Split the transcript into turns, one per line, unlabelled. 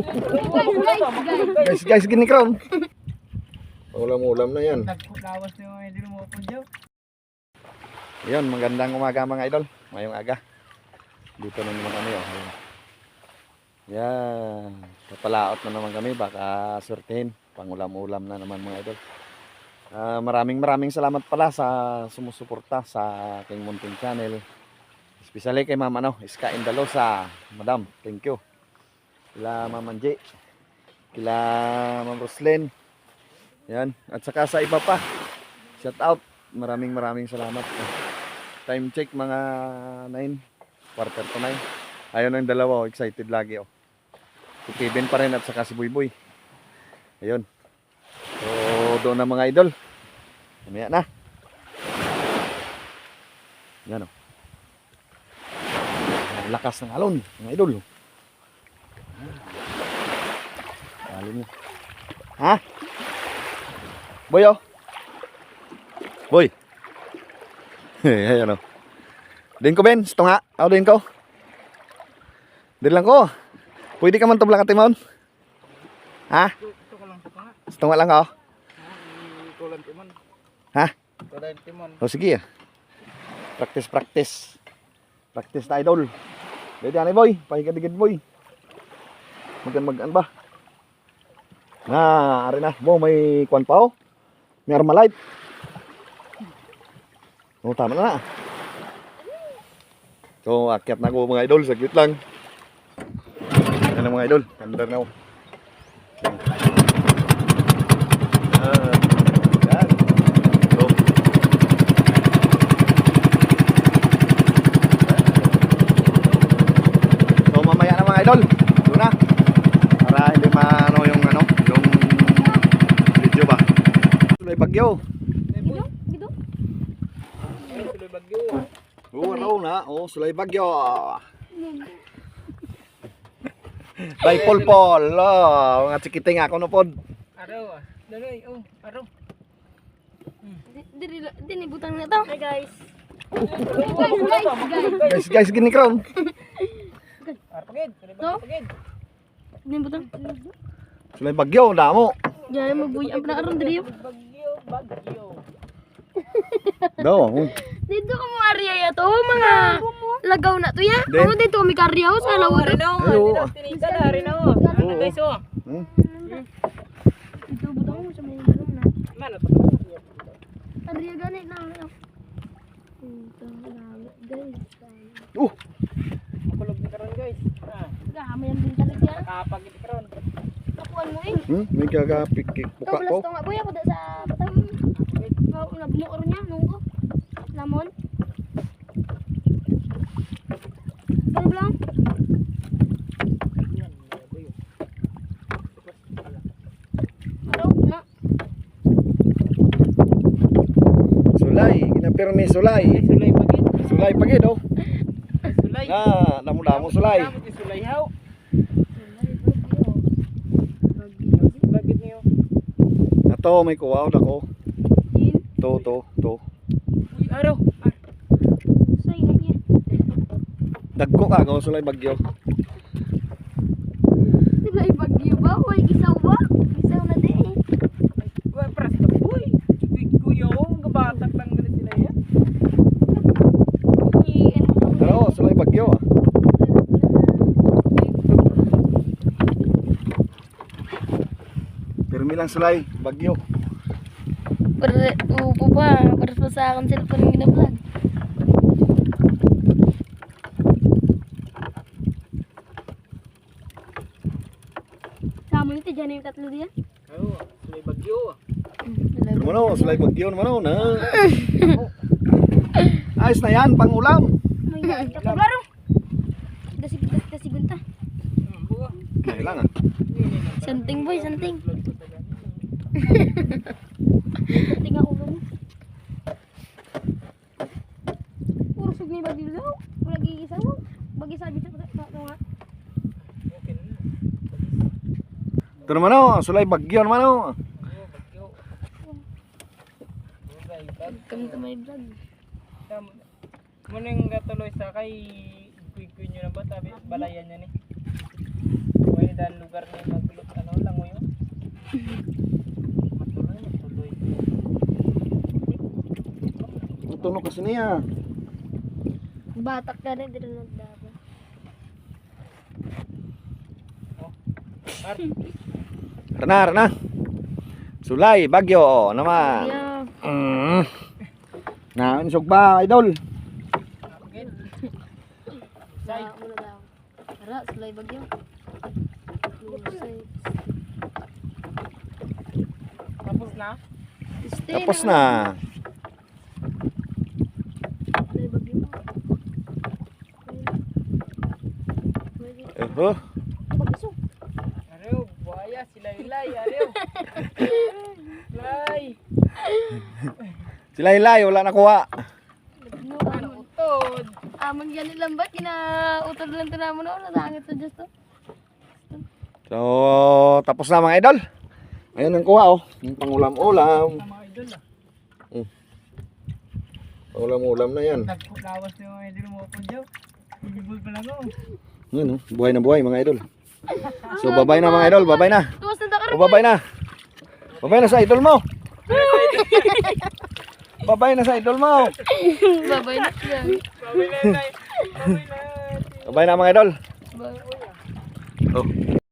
Guys, guys, gini crown. Ulam-ulam na yan.
Naglawas na yung hindi mo po.
Yun, magandang umaga mga idol. Ngayong aga. Dito na naman kami. Oh. Yan. Kapalaot na naman kami. Baka surtihin. Pangulam-ulam na naman mga idol. Ah, maraming maraming salamat pala sa sumusuporta sa aking munting channel. Especially kay Mama no, Iska Indalosa. Madam, thank you. Kila Mama J. Kila Ma'am Roslyn. Yan. At saka sa iba pa. Shout out. Maraming maraming salamat. Time check mga 9. Quarter to 9. Ayun ang dalawa. Oh. Excited lagi. Oh. Si Kevin pa rin at saka si Buy Ayun. So doon na mga idol. Mamaya na. Yan oh. Ang lakas ng alon. Mga idol. oh. Alon niya. Ha? Boy oh. Boy. Ayan o. Din ko Ben, ito nga. Ako din ko. Din lang ko. Pwede ka man tumlang atimon. Ha?
Ito ko lang ito nga.
Ito nga lang ako.
Tulan timon.
Ha?
Tulan timon.
O sige ah. Practice, practice. Practice na idol. Dito yan boy. Pahigadigid boy. Magan magan ba? Na, ari na. Bo, may kwan pa oh. May armalite. Oh, tama na na. So, akyat na ako mga idol. Saglit lang. Yan ang mga idol. Kandar na ako. Ah, idol. Doon na. Para hindi maano yung ano, yung video ba. Tuloy bagyo.
Gido? Gido? Ay, tuloy bagyo.
Oo, raw na. Oo, sulay bagyo. Bay polpol. Oh, mga chikiting ako no pod.
Araw ah. Daloy, oh, araw.
Dili dili butang na to. Hey guys.
Guys, guys, gini crown.
Arpagid, tuloy
No?
bagyo pagid.
Dili butang.
Sulay bagyo, damo.
Jaya mo buy ang aron diri.
Bagyo, bagyo.
Do. oh.
Dito ka mo area ya to mga lagaw na to ya.
Then-
Ano dito mi karyaw sa lawar.
Ari na,
Ayo.
ari na, tinika na, ari na. oh. Ano guys, oh.
Hmm?
Dito butang mo sa may galong na.
Man, ito.
Area gani na. Dito lang guys.
Uh,
Makulog ni karon guys. Ah,
Gamay ang din talaga.
kapagid karon.
Kapuan mo eh.
hmm? May kagapik buka
Ikaw
ko.
plus to nga boy ako da sa batang. Nagmuor niya nungko. Lamon. Lang? Araw na.
Sulay, ginapirmi sulay.
Ay, sulay bagid.
Sulay pagid oh.
Sulay.
Na, damo-damo sulay.
Yung sulay haw.
Ato may kuwaw dako. To to to.
Uy, araw. Ah,
Say niya.
Dagko ka go sulay bagyo.
Di ba ibagyo ba? Uy, gisaw ba? Gisaw na di eh.
Uy, pras ka. Uy, big kuya ko. Gabatak lang galit sila yan.
Ano?
Ano, sulay bagyo ah. Pirmi lang sulay, bagyo.
Para, upo pa. Para pa sa akin cellphone yung gina-vlog. Sama nito dyan yung tatlo diyan.
Oo, sulay bagyo.
Ano, sulay bagyo naman na. Ayos na yan, pang ulam.
May Klaro. Dasi dasi dasi gunta.
Hmm, buwa.
Kailangan.
Santing boy, santing. Santing ako mo. Puro sug ni bagyo. Wala gigisa mo. Bagi sabi sa sa nga.
Okay na na.
Ito naman oh, sulay bagyo naman oh.
Bag.
Welcome to my vlog.
Tama. Muna yung gatuloy sa kay kuy-kuy nyo na ba? Tabi, balayan niya ni. May dan lugar ni Matuloy, matuloy.
Ang tunog kasi niya.
Batak ka rin, din na dapat.
Rana, rana. Sulay, bagyo naman. Mm. Na, insog ba, idol?
Tara, sulay bagyo.
Tapos na?
Tapos na.
Sulay bagyo mo.
Eho.
Bagso.
Ariyo, ariyo. Ilay.
Sila hilay, wala nakuha.
No,
Ano, utod.
Amon yan nilang ba't kinautod lang ito naman noon. Nasangit sa Diyos to.
So, tapos na mga idol. Ayun ang kuha oh. Yung pangulam-ulam.
Mga idol ah.
Pangulam-ulam na yan.
Naglawas na yung mga idol mo po dyan. Bibigol pa lang
oh. Buhay na buhay mga idol. So, babay na mga idol. Babay na. O, babay na. Babay na sa idol mo. babay na sa idol mo.
Babay na siya.
Babay na. Babay na.
Babay na mga idol.
Babay.
Oh.